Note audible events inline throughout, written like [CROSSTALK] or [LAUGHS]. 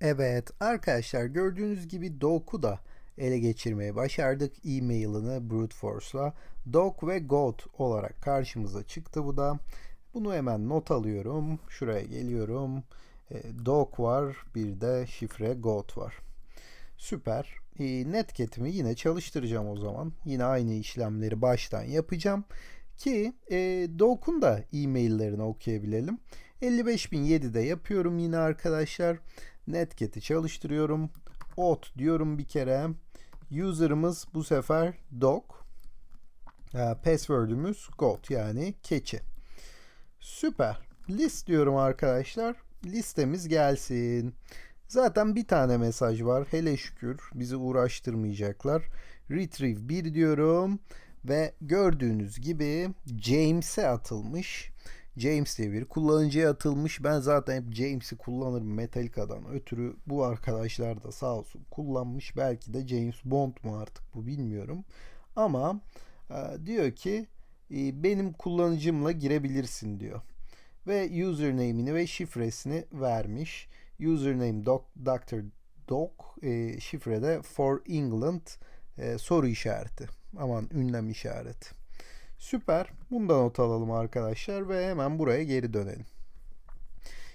Evet arkadaşlar gördüğünüz gibi Doc'u da ele geçirmeye başardık. E-mail'ını brute force'la Doc ve God olarak karşımıza çıktı bu da. Bunu hemen not alıyorum. Şuraya geliyorum. E, Doc var bir de şifre God var. Süper. E, Netcat'imi yine çalıştıracağım o zaman. Yine aynı işlemleri baştan yapacağım. Ki e, Doc'un da e-maillerini okuyabilelim. 55007'de yapıyorum yine arkadaşlar. Netcat'i çalıştırıyorum. Ot diyorum bir kere. User'ımız bu sefer dog. E, password'ümüz goat yani keçi. Süper. List diyorum arkadaşlar. Listemiz gelsin. Zaten bir tane mesaj var. Hele şükür bizi uğraştırmayacaklar. Retrieve 1 diyorum ve gördüğünüz gibi James'e atılmış. James diye bir kullanıcıya atılmış. Ben zaten hep James'i kullanırım Metallica'dan ötürü. Bu arkadaşlar da sağ olsun kullanmış. Belki de James Bond mu artık bu bilmiyorum. Ama e, diyor ki e, benim kullanıcımla girebilirsin diyor. Ve username'ini ve şifresini vermiş. Username doc, Dr. Doc, e, şifrede for England e, soru işareti. Aman ünlem işareti. Süper. Bundan not alalım arkadaşlar ve hemen buraya geri dönelim.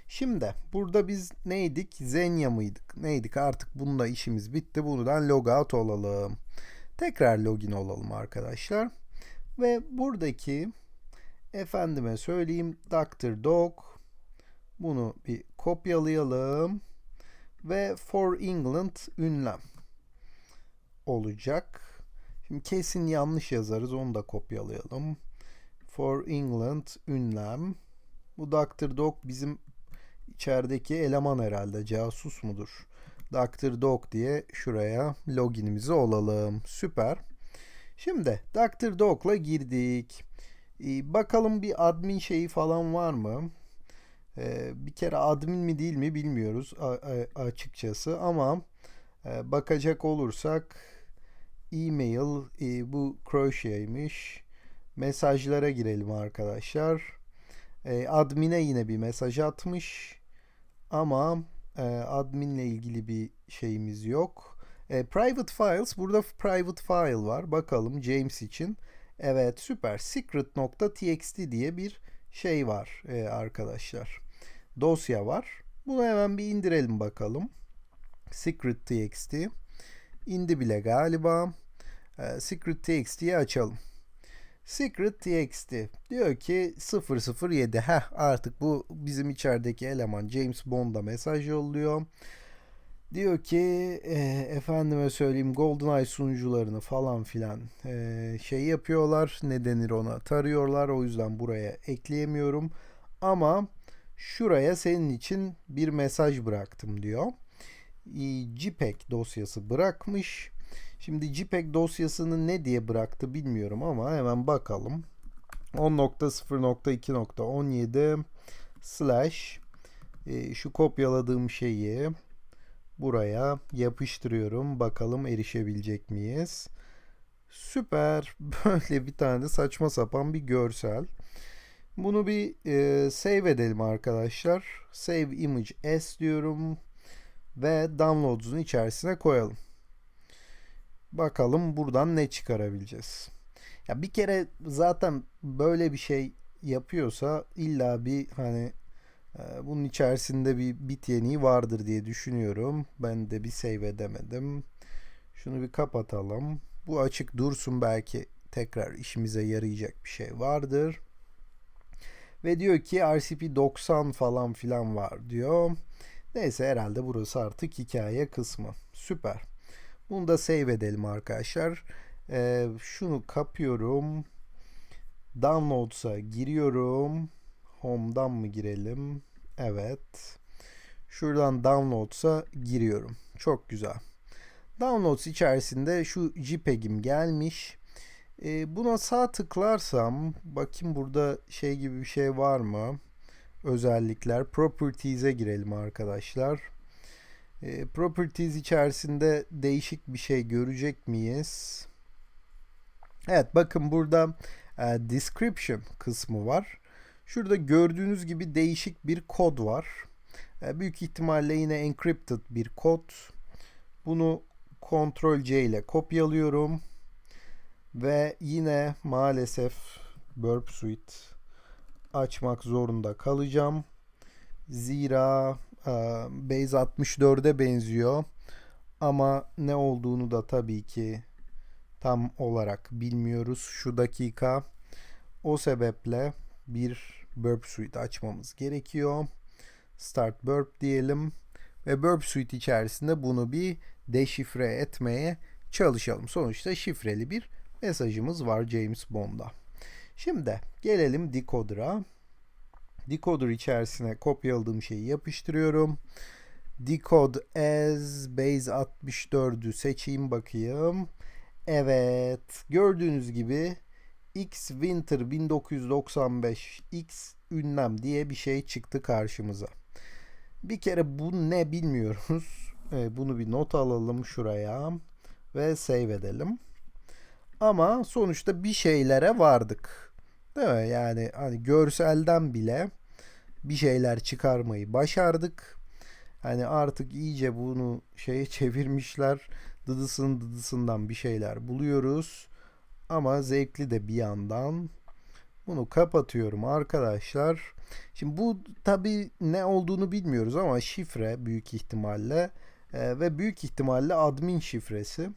Şimdi burada biz neydik? Zenya mıydık? Neydik? Artık bunda işimiz bitti. Buradan logout olalım. Tekrar login olalım arkadaşlar. Ve buradaki efendime söyleyeyim Dr. Dog bunu bir kopyalayalım ve for England ünlem olacak. Şimdi kesin yanlış yazarız. Onu da kopyalayalım. For England ünlem. Bu Dr. Dog bizim içerideki eleman herhalde. Casus mudur? Dr. Dog diye şuraya loginimizi olalım. Süper. Şimdi Dr. Dog'la girdik. Ee, bakalım bir admin şeyi falan var mı? Ee, bir kere admin mi değil mi bilmiyoruz açıkçası ama e, bakacak olursak e-mail e, bu Croatia'ymış. Mesajlara girelim arkadaşlar. E, admin'e yine bir mesaj atmış. Ama e, admin'le ilgili bir şeyimiz yok. E, private files. Burada private file var. Bakalım James için. Evet süper. Secret.txt diye bir şey var e, arkadaşlar. Dosya var. Bunu hemen bir indirelim bakalım. Secret.txt. İndi bile galiba. E, Secret.txt'yi açalım. Secret.txt diyor ki 007 heh artık bu bizim içerideki eleman James Bond'a mesaj yolluyor. Diyor ki e, efendime söyleyeyim GoldenEye sunucularını falan filan e, şey yapıyorlar. Ne denir ona? Tarıyorlar. O yüzden buraya ekleyemiyorum. Ama şuraya senin için bir mesaj bıraktım diyor. E, JPEG dosyası bırakmış. Şimdi JPEG dosyasını ne diye bıraktı bilmiyorum ama hemen bakalım. 10.0.2.17 slash e, şu kopyaladığım şeyi buraya yapıştırıyorum. Bakalım erişebilecek miyiz? Süper. [LAUGHS] Böyle bir tane de saçma sapan bir görsel. Bunu bir e, save edelim arkadaşlar. Save image s diyorum ve downloads'un içerisine koyalım. Bakalım buradan ne çıkarabileceğiz. Ya bir kere zaten böyle bir şey yapıyorsa illa bir hani e, bunun içerisinde bir bit yeniği vardır diye düşünüyorum. Ben de bir save edemedim. Şunu bir kapatalım. Bu açık dursun belki tekrar işimize yarayacak bir şey vardır. Ve diyor ki RCP 90 falan filan var diyor. Neyse herhalde burası artık hikaye kısmı. Süper. Bunu da save edelim arkadaşlar. Ee, şunu kapıyorum. Downloads'a giriyorum. Home'dan mı girelim? Evet. Şuradan Downloads'a giriyorum. Çok güzel. Downloads içerisinde şu JPEG'im gelmiş. Ee, buna sağ tıklarsam bakayım burada şey gibi bir şey var mı? Özellikler. Properties'e girelim arkadaşlar. E, properties içerisinde değişik bir şey görecek miyiz? Evet bakın burada e, description kısmı var. Şurada gördüğünüz gibi değişik bir kod var. E, büyük ihtimalle yine encrypted bir kod. Bunu Ctrl C ile kopyalıyorum. Ve yine maalesef Burp Suite açmak zorunda kalacağım. Zira Base 64'e benziyor. Ama ne olduğunu da tabii ki tam olarak bilmiyoruz şu dakika. O sebeple bir Burp Suite açmamız gerekiyor. Start Burp diyelim ve Burp Suite içerisinde bunu bir deşifre etmeye çalışalım. Sonuçta şifreli bir mesajımız var James Bond'a. Şimdi gelelim decoder'a. Decoder içerisine kopyaladığım şeyi yapıştırıyorum. Decode as base 64'ü seçeyim bakayım. Evet gördüğünüz gibi X Winter 1995 X ünlem diye bir şey çıktı karşımıza. Bir kere bu ne bilmiyoruz. [LAUGHS] E, bunu bir not alalım şuraya ve save edelim. Ama sonuçta bir şeylere vardık. Değil mi? Yani hani görselden bile bir şeyler çıkarmayı başardık. Hani artık iyice bunu şeye [LAUGHS] çevirmişler. Dıdısın dıdısından bir şeyler buluyoruz. Ama zevkli de bir yandan. Bunu kapatıyorum arkadaşlar. Şimdi bu tabi ne olduğunu bilmiyoruz ama şifre büyük ihtimalle e, ve büyük ihtimalle admin şifresi.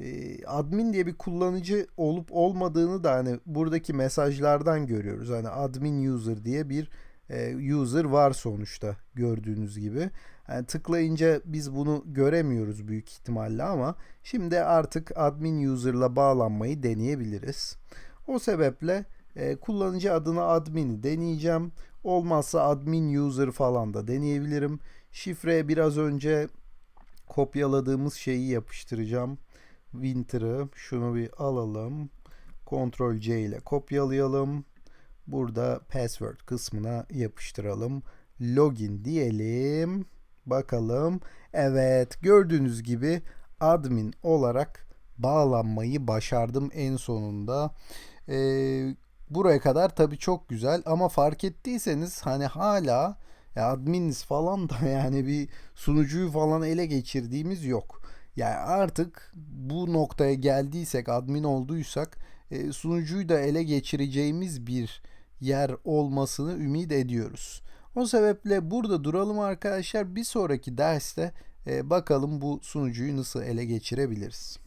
E, admin diye bir kullanıcı olup olmadığını da hani buradaki mesajlardan görüyoruz. Hani admin user diye bir e, user var sonuçta gördüğünüz gibi. Yani tıklayınca biz bunu göremiyoruz büyük ihtimalle ama şimdi artık admin user'la bağlanmayı deneyebiliriz. O sebeple e, kullanıcı adına admin'i deneyeceğim. Olmazsa admin user falan da deneyebilirim. Şifreye biraz önce kopyaladığımız şeyi yapıştıracağım. Winter'ı şunu bir alalım. Ctrl C ile kopyalayalım. Burada password kısmına yapıştıralım. Login diyelim. Bakalım. Evet gördüğünüz gibi admin olarak bağlanmayı başardım en sonunda. Ee, buraya kadar tabi çok güzel ama fark ettiyseniz hani hala ya adminiz falan da [LAUGHS] yani bir sunucuyu falan ele geçirdiğimiz yok. Yani artık bu noktaya geldiysek admin olduysak e, sunucuyu da ele geçireceğimiz bir yer olmasını ümit ediyoruz. O sebeple burada duralım arkadaşlar. Bir sonraki derste e, bakalım bu sunucuyu nasıl ele geçirebiliriz.